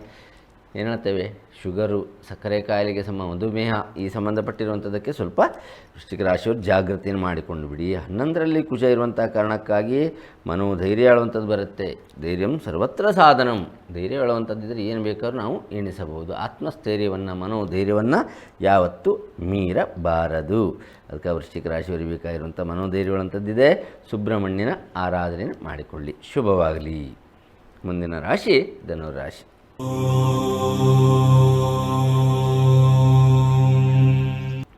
ಏನು ಶುಗರು, ಸಕ್ಕರೆ ಕಾಯಿಲೆಗೆ ಸಮ ಮಧುಮೇಹ ಈ ಸಂಬಂಧಪಟ್ಟಿರುವಂಥದ್ದಕ್ಕೆ ಸ್ವಲ್ಪ ವೃಷ್ಟಿಕ ರಾಶಿಯವರು ಜಾಗೃತಿಯನ್ನು ಮಾಡಿಕೊಂಡು ಬಿಡಿ. ಹನ್ನೊಂದರಲ್ಲಿ ಕುಜ ಇರುವಂಥ ಕಾರಣಕ್ಕಾಗಿ ಮನೋಧೈರ್ಯ ಹೇಳುವಂಥದ್ದು ಬರುತ್ತೆ. ಧೈರ್ಯಂ ಸರ್ವತ್ರ ಸಾಧನಂ. ಧೈರ್ಯ ಹೇಳುವಂಥದ್ದಿದ್ರೆ ಏನು ಬೇಕಾದ್ರೂ ನಾವು ಎಣಿಸಬಹುದು. ಆತ್ಮಸ್ಥೈರ್ಯವನ್ನು, ಮನೋಧೈರ್ಯವನ್ನು ಯಾವತ್ತೂ ಮೀರಬಾರದು. ಅದಕ್ಕೆ ವೃಷ್ಟಿಕ ರಾಶಿಯವರಿಗೆ ಬೇಕಾಗಿರುವಂಥ ಮನೋಧೈರ್ಯ ಹೇಳುವಂಥದ್ದಿದೆ ಸುಬ್ರಹ್ಮಣ್ಯನ ಆರಾಧನೆ ಮಾಡಿಕೊಳ್ಳಿ. ಶುಭವಾಗಲಿ. ಮುಂದಿನ ರಾಶಿ ಧನುರಾಶಿ.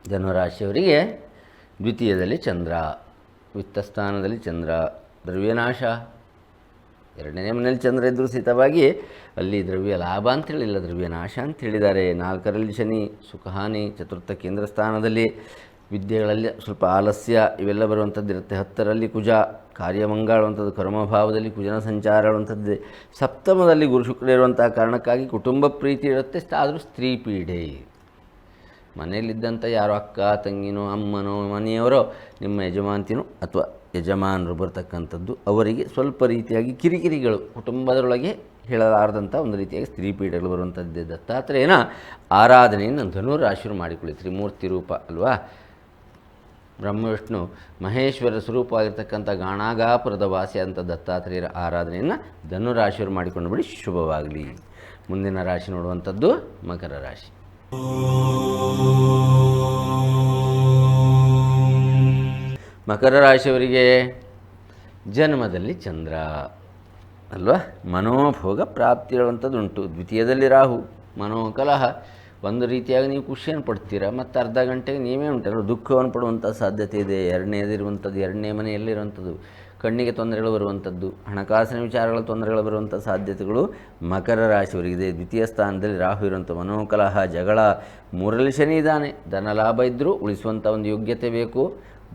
ಧನುರಾಶಿಯವರಿಗೆ ದ್ವಿತೀಯದಲ್ಲಿ ಚಂದ್ರ, ವಿತ್ತಸ್ಥಾನದಲ್ಲಿ ಚಂದ್ರ, ದ್ರವ್ಯನಾಶ. ಎರಡನೇ ಮನೆಯಲ್ಲಿ ಚಂದ್ರ ಇದ್ದರೂ ಸಹಿತವಾಗಿ ಅಲ್ಲಿ ದ್ರವ್ಯ ಲಾಭ ಅಂತ ಹೇಳಿಲ್ಲ ದ್ರವ್ಯ ನಾಶ ಅಂತ ಹೇಳಿದ್ದಾರೆ. ನಾಲ್ಕರಲ್ಲಿ ಶನಿ, ಸುಖಹಾನಿ, ಚತುರ್ಥ ಕೇಂದ್ರ ಸ್ಥಾನದಲ್ಲಿ ವಿದ್ಯೆಗಳಲ್ಲಿ ಸ್ವಲ್ಪ ಆಲಸ್ಯ, ಇವೆಲ್ಲ ಬರುವಂಥದ್ದು ಇರುತ್ತೆ ಹತ್ತರಲ್ಲಿ ಕುಜ ಕಾರ್ಯಮಂಗಳ ಅನ್ನುವಂಥದ್ದು ಕರ್ಮಭಾವದಲ್ಲಿ ಕುಜನ ಸಂಚಾರ ಅನ್ನುವಂಥದ್ದು ಸಪ್ತಮದಲ್ಲಿ ಗುರು ಶುಕ್ರ ಇರುವಂಥ ಕಾರಣಕ್ಕಾಗಿ ಕುಟುಂಬ ಪ್ರೀತಿ ಇರುತ್ತೆ ಆದರೂ ಸ್ತ್ರೀ ಪೀಡೆ. ಮನೆಯಲ್ಲಿದ್ದಂಥ ಯಾರೋ ಅಕ್ಕ, ತಂಗಿನೋ, ಅಮ್ಮನೋ, ಮನೆಯವರೋ, ನಿಮ್ಮ ಯಜಮಾಂತಿನೋ ಅಥವಾ ಯಜಮಾನರು ಬರ್ತಕ್ಕಂಥದ್ದು, ಅವರಿಗೆ ಸ್ವಲ್ಪ ರೀತಿಯಾಗಿ ಕಿರಿಕಿರಿಗಳು ಕುಟುಂಬದೊಳಗೆ ಹೇಳಲಾರದಂಥ ಒಂದು ರೀತಿಯಾಗಿ ಸ್ತ್ರೀ ಪೀಡೆಗಳು ಬರುವಂಥದ್ದೇ ದತ್ತಾತ್ರೇಯನ ಆರಾಧನೆಯನ್ನು ಧನುರಾಶಿರು ಮಾಡಿಕೊಳ್ಳಿ. ತ್ರಿಮೂರ್ತಿ ರೂಪ ಅಲ್ವಾ? ಬ್ರಹ್ಮ ಮಹೇಶ್ವರ ಸ್ವರೂಪವಾಗಿರ್ತಕ್ಕಂಥ ಗಾಣಾಗಾಪುರದ ವಾಸಿಯಾದಂಥ ದತ್ತಾತ್ರೇಯರ ಆರಾಧನೆಯನ್ನು ಧನುರಾಶಿಯವರು ಮಾಡಿಕೊಂಡು ಬಿಡಿ, ಶುಭವಾಗಲಿ. ಮುಂದಿನ ರಾಶಿ ನೋಡುವಂಥದ್ದು ಮಕರ ರಾಶಿ. ಮಕರ ರಾಶಿಯವರಿಗೆ ಜನ್ಮದಲ್ಲಿ ಚಂದ್ರ, ಅಲ್ವಾ? ಮನೋಭೋಗ ಪ್ರಾಪ್ತಿ ಇರುವಂಥದ್ದುಂಟು. ದ್ವಿತೀಯದಲ್ಲಿ ರಾಹು, ಮನೋಕಲಹ ಒಂದು ರೀತಿಯಾಗಿ ನೀವು ಖುಷಿಯನ್ನು ಪಡ್ತೀರಾ? ಮತ್ತು ಅರ್ಧ ಗಂಟೆಗೆ ನೀವೇ ಉಂಟಲ್ಲ, ದುಃಖವನ್ನು ಪಡುವಂಥ ಸಾಧ್ಯತೆ ಇದೆ, ಎರಡನೇದಿರುವಂಥದ್ದು, ಎರಡನೇ ಮನೆಯಲ್ಲಿರುವಂಥದ್ದು ಕಣ್ಣಿಗೆ ತೊಂದರೆಗಳು ಬರುವಂಥದ್ದು, ಹಣಕಾಸಿನ ವಿಚಾರಗಳ ತೊಂದರೆಗಳು ಬರುವಂಥ ಸಾಧ್ಯತೆಗಳು ಮಕರ ರಾಶಿಯವರಿಗಿದೆ ದ್ವಿತೀಯ ಸ್ಥಾನದಲ್ಲಿ ರಾಹು ಇರುವಂಥ ಮನೋಕಲಹ, ಜಗಳ ಮೂರಲ್ಲಿ ಶನಿ ಇದ್ದಾನೆ. ಧನ ಲಾಭ ಇದ್ದರೂ ಉಳಿಸುವಂಥ ಒಂದು ಯೋಗ್ಯತೆ ಬೇಕು,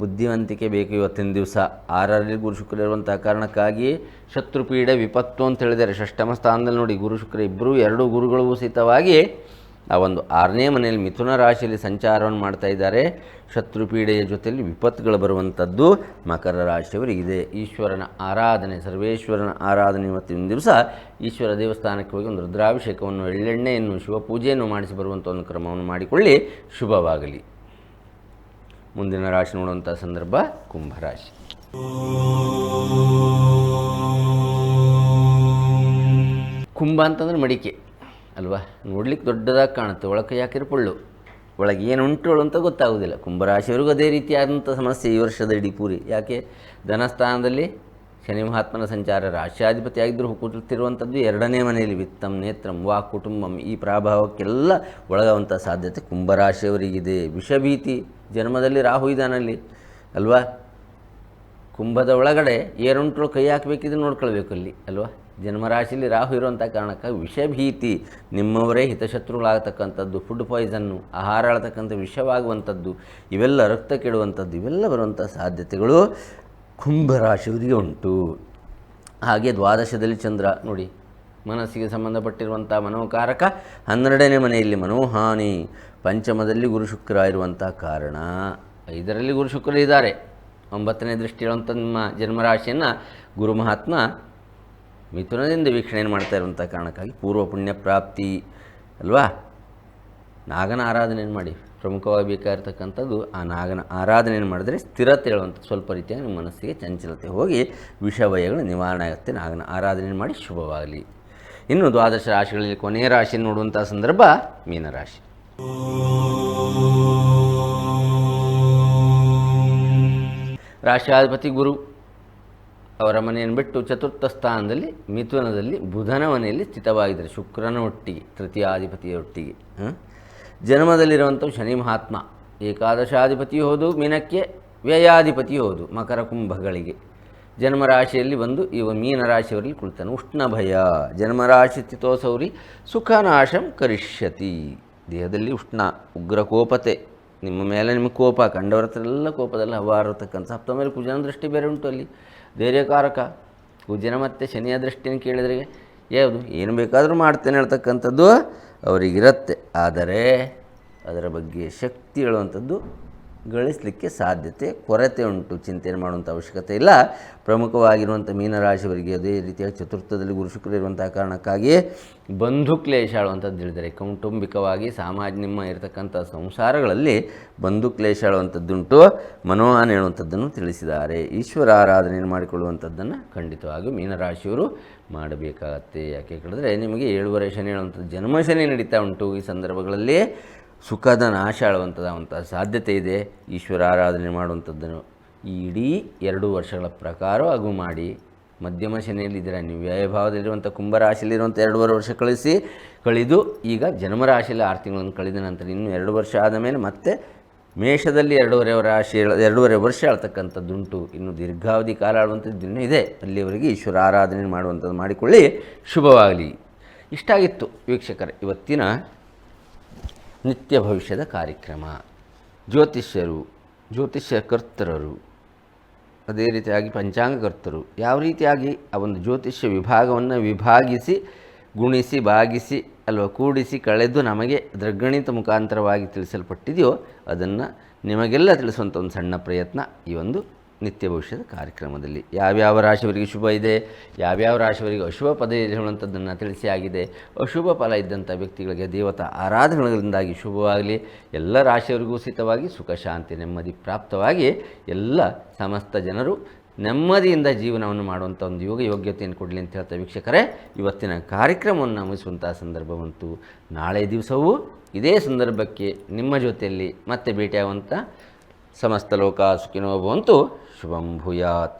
ಬುದ್ಧಿವಂತಿಕೆ ಬೇಕು ಇವತ್ತಿನ ದಿವಸ. ಆರರಲ್ಲಿ ಗುರು ಶುಕ್ರ ಇರುವಂಥ ಕಾರಣಕ್ಕಾಗಿ ಶತ್ರುಪೀಡೆ ವಿಪತ್ತು ಅಂತ ಹೇಳಿದ್ದಾರೆ. ಷಷ್ಠಮ ಸ್ಥಾನದಲ್ಲಿ ನೋಡಿ, ಗುರು ಶುಕ್ರ ಇಬ್ಬರು ಎರಡು ಗುರುಗಳು ಸಹಿತವಾಗಿ ಆ ಒಂದು ಆರನೇ ಮನೆಯಲ್ಲಿ ಮಿಥುನ ರಾಶಿಯಲ್ಲಿ ಸಂಚಾರವನ್ನು ಮಾಡ್ತಾ ಇದ್ದಾರೆ. ಶತ್ರು ಪೀಡೆಯ ಜೊತೆಯಲ್ಲಿ ವಿಪತ್ತುಗಳು ಬರುವಂಥದ್ದು ಮಕರ ರಾಶಿಯವರಿಗಿದೆ. ಈಶ್ವರನ ಆರಾಧನೆ, ಸರ್ವೇಶ್ವರನ ಆರಾಧನೆ ಇವತ್ತಿನ ದಿವಸ ಈಶ್ವರ ದೇವಸ್ಥಾನಕ್ಕೆ ಹೋಗಿ ಒಂದು ರುದ್ರಾಭಿಷೇಕವನ್ನು, ಎಳ್ಳೆಣ್ಣೆಯನ್ನು ಶಿವಪೂಜೆಯನ್ನು ಮಾಡಿಸಿ ಬರುವಂಥ ಒಂದು ಕ್ರಮವನ್ನು ಮಾಡಿಕೊಳ್ಳಿ. ಶುಭವಾಗಲಿ. ಮುಂದಿನ ರಾಶಿ ನೋಡುವಂಥ ಸಂದರ್ಭ ಕುಂಭರಾಶಿ ಕುಂಭ ಅಂತಂದ್ರೆ ಮಡಿಕೆ. ಅಲ್ವಾ? ನೋಡ್ಲಿಕ್ಕೆ ದೊಡ್ಡದಾಗಿ ಕಾಣುತ್ತೆ. ಒಳಗೆ ಯಾಕಿರ ಪುಳ್ಳು. ಒಳಗೆ ಏನು ಉಂಟು ಅಂತ ಗೊತ್ತಾಗೋದಿಲ್ಲ. ಕುಂಭರಾಶಿಯವರಿಗೂ ಅದೇ ರೀತಿಯಾದಂಥ ಸಮಸ್ಯೆ ಈ ವರ್ಷದ ಇಡೀ ಪೂರಿ. ಯಾಕೆ? ಧನಸ್ಥಾನದಲ್ಲಿ ಶನಿ ಮಹಾತ್ಮನ ಸಂಚಾರ ರಾಶ್ಯಾಧಿಪತಿಯಾಗಿದ್ದರೂ ಕೂತಿರುವಂಥದ್ದು ಎರಡನೇ ಮನೆಯಲ್ಲಿ. ವಿತ್ತಂ ನೇತ್ರಂ, ವಾ, ಕುಟುಂಬಂ. ಈ ಪ್ರಭಾವಕ್ಕೆಲ್ಲ ಒಳಗಾಗುವಂಥ ಸಾಧ್ಯತೆ ಕುಂಭರಾಶಿಯವರಿಗಿದೆ. ವಿಷಭೀತಿ ಜನ್ಮದಲ್ಲಿ ರಾಹು ಇದಾನಲ್ಲಿ ಅಲ್ವಾ? ಕುಂಭದ ಒಳಗಡೆ ಏರುಂಟು ಕೈ ಹಾಕಬೇಕಿದ್ರೆ ನೋಡ್ಕೊಳ್ಬೇಕು ಅಲ್ಲಿ. ಅಲ್ವಾ? ಜನ್ಮರಾಶಿಯಲ್ಲಿ ರಾಹು ಇರುವಂಥ ಕಾರಣಕ್ಕೆ ವಿಷಭೀತಿ ನಿಮ್ಮವರೇ ಹಿತಶತ್ರುಗಳಾಗತಕ್ಕಂಥದ್ದು ಫುಡ್ ಪಾಯ್ಸನ್ನು ಆಹಾರ ಆಳ್ತಕ್ಕಂಥ ವಿಷವಾಗುವಂಥದ್ದು, ಇವೆಲ್ಲ ರಕ್ತ ಕೆಡುವಂಥದ್ದು, ಇವೆಲ್ಲ ಬರುವಂಥ ಸಾಧ್ಯತೆಗಳು ಕುಂಭರಾಶಿಯವರಿಗೆ ಉಂಟು. ಹಾಗೆ ದ್ವಾದಶದಲ್ಲಿ ಚಂದ್ರ, ನೋಡಿ, ಮನಸ್ಸಿಗೆ ಸಂಬಂಧಪಟ್ಟಿರುವಂಥ ಮನೋಕಾರಕ ಹನ್ನೆರಡನೇ ಮನೆಯಲ್ಲಿ ಮನೋಹಾನಿ, ಪಂಚಮದಲ್ಲಿ ಗುರು ಶುಕ್ರ ಇರುವಂಥ ಕಾರಣ. ಐದರಲ್ಲಿ ಗುರು ಶುಕ್ರ ಇದ್ದಾರೆ. ಒಂಬತ್ತನೇ ದೃಷ್ಟಿ ಇರುವಂಥ ನಿಮ್ಮ ಜನ್ಮರಾಶಿಯನ್ನು ಗುರು ಮಹಾತ್ಮ ಮಿಥುನದಿಂದ ವೀಕ್ಷಣೆಯನ್ನು ಮಾಡ್ತಾ ಇರುವಂಥ ಕಾರಣಕ್ಕಾಗಿ ಪೂರ್ವ ಪುಣ್ಯ ಪ್ರಾಪ್ತಿ ಅಲ್ವಾ? ನಾಗನ ಆರಾಧನೆಯನ್ನು ಮಾಡಿ? ಪ್ರಮುಖವಾಗಿ ಬೇಕಾಗಿರ್ತಕ್ಕಂಥದ್ದು ಆ ನಾಗನ ಆರಾಧನೆಯನ್ನು ಮಾಡಿದರೆ ಸ್ಥಿರತೆ ಹೇಳುವಂಥ ಸ್ವಲ್ಪ ರೀತಿಯಾಗಿ ನಿಮ್ಮ ಮನಸ್ಸಿಗೆ ಚಂಚಲತೆ ಹೋಗಿ ವಿಷವಯಗಳು ನಿವಾರಣೆ ಆಗುತ್ತೆ. ನಾಗನ ಆರಾಧನೆ ಮಾಡಿ? ಶುಭವಾಗಲಿ. ಇನ್ನು ದ್ವಾದಶ ರಾಶಿಗಳಲ್ಲಿ ಕೊನೆಯ ರಾಶಿ ನೋಡುವಂಥ ಸಂದರ್ಭ ಮೀನರಾಶಿ ರಾಶಿಯಾಧಿಪತಿ ಗುರು. ಅವರ ಮನೆಯನ್ನು ಬಿಟ್ಟು ಚತುರ್ಥ ಸ್ಥಾನದಲ್ಲಿ ಮಿಥುನದಲ್ಲಿ ಬುಧನ ಮನೆಯಲ್ಲಿ ಸ್ಥಿತವಾಗಿದ್ದಾರೆ, ಶುಕ್ರನ ಒಟ್ಟಿಗೆ ತೃತೀಯಾಧಿಪತಿಯ ಒಟ್ಟಿಗೆ ಹ? ಜನ್ಮದಲ್ಲಿರುವಂಥ ಶನಿ ಮಹಾತ್ಮ, ಏಕಾದಶಾಧಿಪತಿ ಹೌದು ಮೀನಕ್ಕೆ, ವ್ಯಯಾಧಿಪತಿ ಹೌದು ಮಕರ ಕುಂಭಗಳಿಗೆ. ಜನ್ಮರಾಶಿಯಲ್ಲಿ ಬಂದು ಇವ ಮೀನರಾಶಿಯವರಲ್ಲಿ ಕುಳಿತಾನೆ. ಉಷ್ಣ ಭಯ ಜನ್ಮರಾಶಿ ಸ್ಥಿತೋಸೌರಿ, ಸುಖನಾಶಂ ಕರಿಷ್ಯತಿ. ದೇಹದಲ್ಲಿ ಉಷ್ಣ ಉಗ್ರ ಕೋಪತೆ ನಿಮ್ಮ ಮೇಲೆ ನಿಮಗೆ ಕೋಪ, ಕಂಡವರ ಹತ್ರ ಎಲ್ಲ ಕೋಪದಲ್ಲಿ ಹವಾರತಕ್ಕಂಥ ಸಪ್ತಮೇಲೆ ಕುಜನ ದೃಷ್ಟಿ ಬೇರೆ ಉಂಟು ಅಲ್ಲಿ. ಧೈರ್ಯಕಾರಕ. ಕುಜನ ಮತ್ತು ಶನಿಯ ದೃಷ್ಟಿಯನ್ನು ಕೇಳಿದರೆ ಯಾವುದು ಏನು ಬೇಕಾದರೂ ಮಾಡ್ತೇನೆ, ಹೇಳ್ತಕ್ಕಂಥದ್ದು ಅವರಿಗಿರುತ್ತೆ. ಆದರೆ ಅದರ ಬಗ್ಗೆ ಶಕ್ತಿ ಹೇಳುವಂಥದ್ದು ಗಳಿಸಲಿಕ್ಕೆ ಸಾಧ್ಯತೆ, ಕೊರತೆ ಉಂಟು. ಚಿಂತನೆ ಮಾಡುವಂಥ ಅವಶ್ಯಕತೆ ಇಲ್ಲ. ಪ್ರಮುಖವಾಗಿರುವಂಥ ಮೀನರಾಶಿಯವರಿಗೆ ಅದೇ ರೀತಿಯಾಗಿ ಚತುರ್ಥದಲ್ಲಿ ಗುರು ಶುಕ್ರ ಇರುವಂಥ ಕಾರಣಕ್ಕಾಗಿ ಬಂಧು ಕ್ಲೇಶ ಆಳುವಂಥದ್ದು ಹೇಳಿದರೆ, ಕೌಟುಂಬಿಕವಾಗಿ ಸಮಾಜ ನಿಮ್ಮ ಇರತಕ್ಕಂಥ ಸಂಸಾರಗಳಲ್ಲಿ ಬಂಧು ಕ್ಲೇಶ ಆಳುವಂಥದ್ದುಂಟು. ಮನೋಹಾನ ಹೇಳುವಂಥದ್ದನ್ನು ತಿಳಿಸಿದ್ದಾರೆ. ಈಶ್ವರ ಆರಾಧನೆಯನ್ನು ಮಾಡಿಕೊಳ್ಳುವಂಥದ್ದನ್ನು ಖಂಡಿತವಾಗಿಯೂ ಮೀನರಾಶಿಯವರು ಮಾಡಬೇಕಾಗತ್ತೆ. ಯಾಕೆ ಕೇಳಿದ್ರೆ, ನಿಮಗೆ ಏಳುವರೆ ಶನಿ ಹೇಳುವಂಥದ್ದು ಜನ್ಮ ಶನಿ ನಡೀತಾ ಉಂಟು ಈ ಸಂದರ್ಭಗಳಲ್ಲಿ. ಸುಖದ ನಾಶ ಆಳುವಂಥದ್ದಾವಂಥ ಸಾಧ್ಯತೆ ಇದೆ. ಈಶ್ವರ ಆರಾಧನೆ ಮಾಡುವಂಥದ್ದನ್ನು ಈ ಇಡೀ ಎರಡು ವರ್ಷಗಳ ಪ್ರಕಾರ ಹಾಗೂ ಮಾಡಿ ಮಧ್ಯಮ ಶನಿಯಲ್ಲಿದ್ದೀರ, ನೀವು ವ್ಯಯಭಾವದಲ್ಲಿರುವಂಥ ಕುಂಭರಾಶಿಯಲ್ಲಿರುವಂಥ ಎರಡೂವರೆ ವರ್ಷ ಕಳಿಸಿ, ಕಳೆದು ಈಗ ಜನ್ಮರಾಶಿಯಲ್ಲಿ ಆರು ತಿಂಗಳನ್ನು ಕಳೆದ ನಂತರ ಇನ್ನು ಎರಡು ವರ್ಷ ಆದ ಮೇಲೆ ಮತ್ತೆ ಮೇಷದಲ್ಲಿ ಎರಡೂವರೆ ರಾಶಿ, ಎರಡೂವರೆ ವರ್ಷ ಆಳ್ತಕ್ಕಂಥದ್ದುಂಟು. ಇನ್ನು ದೀರ್ಘಾವಧಿ ಕಾಲ ಆಳುವಂಥದ್ದು ಇನ್ನೂ ಇದೆ. ಅಲ್ಲಿವರೆಗೆ ಈಶ್ವರ ಆರಾಧನೆ ಮಾಡುವಂಥದ್ದು ಮಾಡಿಕೊಳ್ಳಿ. ಶುಭವಾಗಲಿ. ಇಷ್ಟಾಗಿತ್ತು ವೀಕ್ಷಕರೇ, ಇವತ್ತಿನ ನಿತ್ಯ ಭವಿಷ್ಯದ ಕಾರ್ಯಕ್ರಮ. ಜ್ಯೋತಿಷ್ಯರು, ಜ್ಯೋತಿಷ್ಯ ಕರ್ತರರು ಅದೇ ರೀತಿಯಾಗಿ ಪಂಚಾಂಗಕರ್ತರು, ಯಾವ ರೀತಿಯಾಗಿ ಆ ಒಂದು ಜ್ಯೋತಿಷ್ಯ ವಿಭಾಗವನ್ನು ವಿಭಾಗಿಸಿ, ಗುಣಿಸಿ ಭಾಗಿಸಿ ಅಲ್ವಾ ಕೂಡಿಸಿ ಕಳೆದು ನಮಗೆ ದೃಗ್ಗಣಿತ ಮುಖಾಂತರವಾಗಿ ತಿಳಿಸಲ್ಪಟ್ಟಿದೆಯೋ ಅದನ್ನು ನಿಮಗೆಲ್ಲ ತಿಳಿಸುವಂಥ ಒಂದು ಸಣ್ಣ ಪ್ರಯತ್ನ ಈ ಒಂದು ನಿತ್ಯ ಭವಿಷ್ಯದ ಕಾರ್ಯಕ್ರಮದಲ್ಲಿ ಯಾವ್ಯಾವ ರಾಶಿಯವರಿಗೆ ಶುಭ ಇದೆ, ಯಾವ್ಯಾವ ರಾಶಿಯವರಿಗೆ ಅಶುಭ ಪದ ಇದೆ ಹೇಳುವಂಥದ್ದನ್ನು ತಿಳಿಸಿ ಆಗಿದೆ. ಅಶುಭ ಫಲ ಇದ್ದಂಥ ವ್ಯಕ್ತಿಗಳಿಗೆ ದೇವತಾ ಆರಾಧನೆಗಳಿಂದಾಗಿ ಶುಭವಾಗಲಿ. ಎಲ್ಲ ರಾಶಿಯವರಿಗೂ ಸಿತವಾಗಿ ಸುಖ, ಶಾಂತಿ, ನೆಮ್ಮದಿ ಪ್ರಾಪ್ತವಾಗಿ ಎಲ್ಲ ಸಮಸ್ತ ಜನರು ನೆಮ್ಮದಿಯಿಂದ ಜೀವನವನ್ನು ಮಾಡುವಂಥ ಒಂದು ಯೋಗ ಯೋಗ್ಯತೆಯನ್ನು ಕೊಡಲಿ ಅಂತ ಹೇಳ್ತಾ ವೀಕ್ಷಕರೇ, ಇವತ್ತಿನ ಕಾರ್ಯಕ್ರಮವನ್ನು ಮುಗಿಸುವಂಥ ಸಂದರ್ಭ ಬಂತು. ನಾಳೆ ದಿವಸವೂ ಇದೇ ಸಂದರ್ಭಕ್ಕೆ ನಿಮ್ಮ ಜೊತೆಯಲ್ಲಿ ಮತ್ತೆ ಭೇಟಿಯಾಗುವಂಥ సమస్తలోకా సుఖినో భవంతు శుభం భూయాత్.